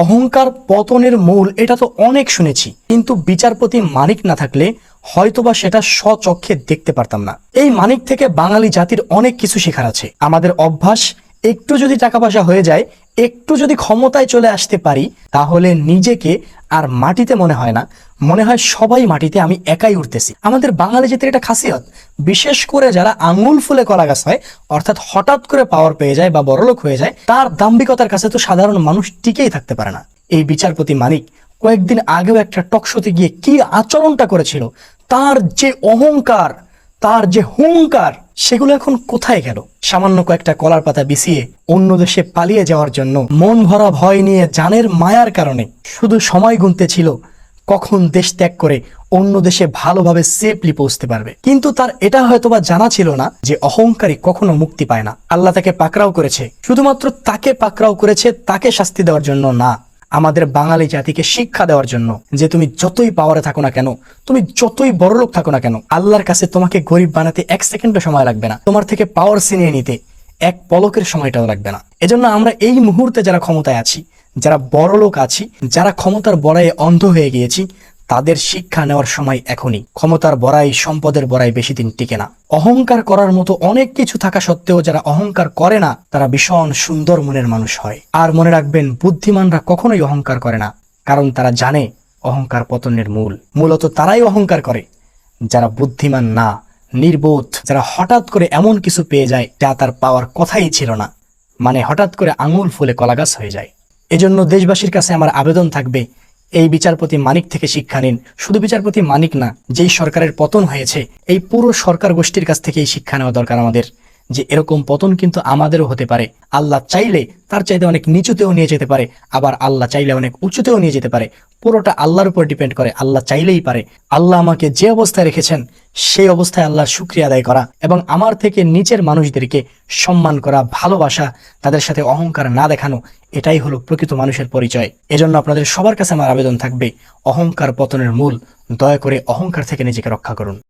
অহংকার পতনের মূল, এটা তো অনেক শুনেছি। কিন্তু বিচারপতি মানিক না থাকলে হয়তোবা সেটা স্বচক্ষে দেখতে পারতাম না। এই মানিক থেকে বাঙালি জাতির অনেক কিছু শেখার আছে। আমাদের অভ্যাস, একটু যদি টাকা পয়সা হয়ে যায়, একটু যদি ক্ষমতায় চলে আসতে পারি, তাহলে নিজেকে আর মাটিতে মনে হয় না। মনে হয় সবাই মাটিতে, আমি একাই উঠতেছি আমাদের বাঙালি জাতির এটা খাসিয়ত। বিশেষ করে যারা আঙুল ফুলে কলা গাছ হয়, অর্থাৎ হঠাৎ করে পাওয়ার পেয়ে যায় বা বড়লোক হয়ে যায়, তার দাম্ভিকতার কাছে তো সাধারণ মানুষ টিকেই থাকতে পারে না। এই বিচারপতি মানিক কয়েকদিন আগেও একটা টকশোতে গিয়ে কি আচরণটা করেছিল, তার যে অহংকার, তার যে হুঙ্কার সেগুলো এখন কোথায় গেল? সামান্য কয়েকটা কলার পাতা বিছিয়ে অন্য দেশে পালিয়ে যাওয়ার জন্য মন ভরা ভয় নিয়ে জানের মায়ার কারণে শুধু সময় গুনতে ছিল কখন দেশ ত্যাগ করে অন্য দেশে ভালোভাবে সেফলি পৌঁছতে পারবে। কিন্তু তার এটা হয়তোবা জানা ছিল না যে অহংকারী কখনো মুক্তি পায় না। আল্লাহ তাকে পাকড়াও করেছে। শুধুমাত্র তাকে পাকড়াও করেছে, তাকে শাস্তি দেওয়ার জন্য না। আমাদের বাঙালি জাতিকে শিক্ষা দেওয়ার জন্য যে তুমি যতই পাওয়ারে থাকো না কেন, তুমি যতই বড় লোক থাকো না কেন, আল্লাহর কাছে তোমাকে গরিব বানাতে এক সেকেন্ডও সময় লাগবে না। তোমার থেকে পাওয়ার ছিনিয়ে নিতে এক পলকের সময়টাও লাগবে না। এজন্য আমরা এই মুহূর্তে যারা ক্ষমতায় আছি, যারা বড় লোক আছি, যারা ক্ষমতার বড়াইয়ে অন্ধ হয়ে গিয়েছি তাদের শিক্ষা নেওয়ার সময় এখনই। ক্ষমতার বড়াই, সম্পদের বড়াই বেশি দিন টিকে না। অহংকার করার মতো অনেক কিছু থাকা সত্ত্বেও যারা অহংকার করে না, তারা ভীষণ সুন্দর মনের মানুষ হয়। আর মনে রাখবেন, বুদ্ধিমানরা কখনোই অহংকার করে না, কারণ তারা জানে অহংকার পতনের মূল। মূলত তারাই অহংকার করে। যারা বুদ্ধিমান না, নির্বোধ, যারা হঠাৎ করে এমন কিছু পেয়ে যায়, যা তার পাওয়ার কথাই ছিল না মানে হঠাৎ করে আঙুল ফুলে কলাগাছ হয়ে যায়। এজন্য দেশবাসীর কাছে আমার আবেদন থাকবে এই বিচারপতি মানিক থেকে শিক্ষা নিন। শুধু বিচারপতি মানিক না, যেই সরকারের পতন হয়েছে, এই পুরো সরকার গোষ্ঠীর কাছ থেকে এই শিক্ষা নেওয়া দরকার আমাদের। যে এরকম পতন কিন্তু আমাদেরও হতে পারে। আল্লাহ চাইলে তার চাইতে অনেক নিচুতেও নিয়ে যেতে পারে, আবার আল্লাহ চাইলে অনেক উঁচুতেও নিয়ে যেতে পারে। পুরোটা আল্লাহর উপর ডিপেন্ড করে, আল্লাহ চাইলেই পারে। আল্লাহ আমাকে যে অবস্থায় রেখেছেন, সেই অবস্থায় আল্লাহ শুক্রিয়া আদায় করা এবং আমার থেকে নিচের মানুষদেরকে সম্মান করা, ভালোবাসা, তাদের সাথে অহংকার না দেখানো, এটাই হলো প্রকৃত মানুষের পরিচয়। এজন্য আপনাদের সবার কাছে আমার আবেদন থাকবে, অহংকার পতনের মূল। দয়া করে অহংকার থেকে নিজেকে রক্ষা করুন।